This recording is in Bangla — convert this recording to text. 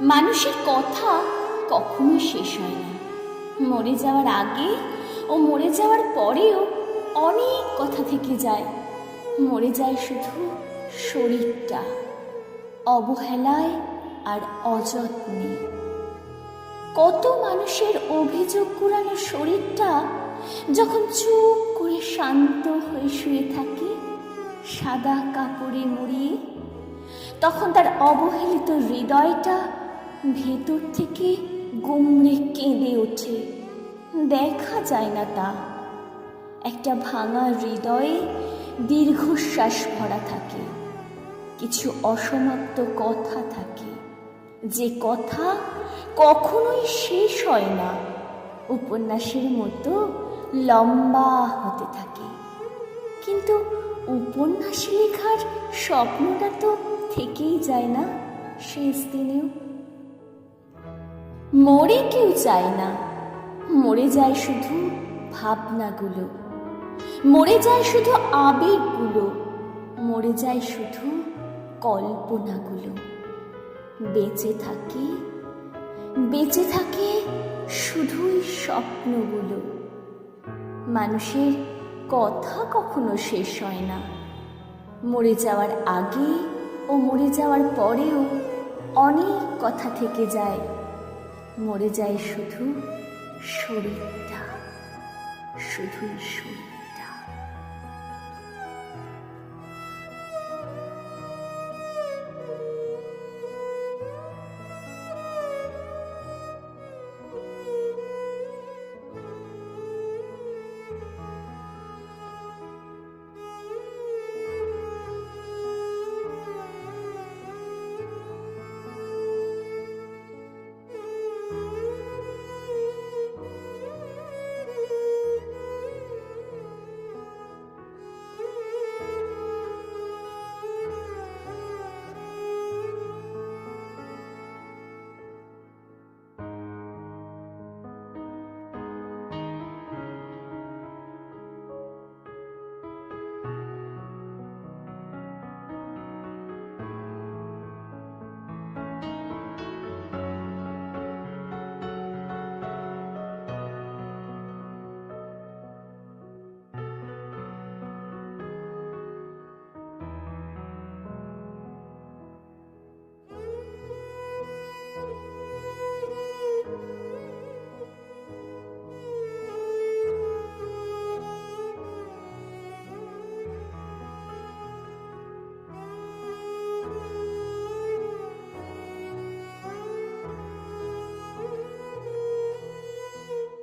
মানুষের কথা কখনোই শেষ হয় না। মরে যাওয়ার আগে ও মরে যাওয়ার পরেও অনেক কথা থেকে যায়। মরে যায় শুধু শরীরটা, অবহেলায় আর অযত্নে। কত মানুষের অভিযোগ কুড়ানো শরীরটা যখন চুপ করে শান্ত হয়ে শুয়ে থাকে, সাদা কাপড়ে মুড়িয়ে, তখন তার অবহেলিত হৃদয়টা ভেতর থেকে গুমড়ে কেঁদে ওঠে। দেখা যায় না তা। একটা ভাঙা হৃদয়ে দীর্ঘশ্বাস ভরা থাকে। কিছু অসমাপ্ত কথা থাকে। যে কথা কখনোই শেষ হয় না। উপন্যাসের মতো লম্বা হতে থাকে। কিন্তু উপন্যাস লেখার স্বপ্নটা তো থেকেই যায় না শেষ দিনেও। মরে কেউ চায় না। মরে যায় শুধু ভাবনাগুলো। মরে যায় শুধু আবেগগুলো। মরে যায় শুধু কল্পনাগুলো। বেঁচে থাকে বেঁচে থাকে শুধুই স্বপ্নগুলো। মানুষের কথা কখনো শেষ হয় না। মরে যাওয়ার আগে ও মরে যাওয়ার পরেও অনেক কথা থেকে যায়। মরে যায় শুধু শরীরটা শুধুই শরীর।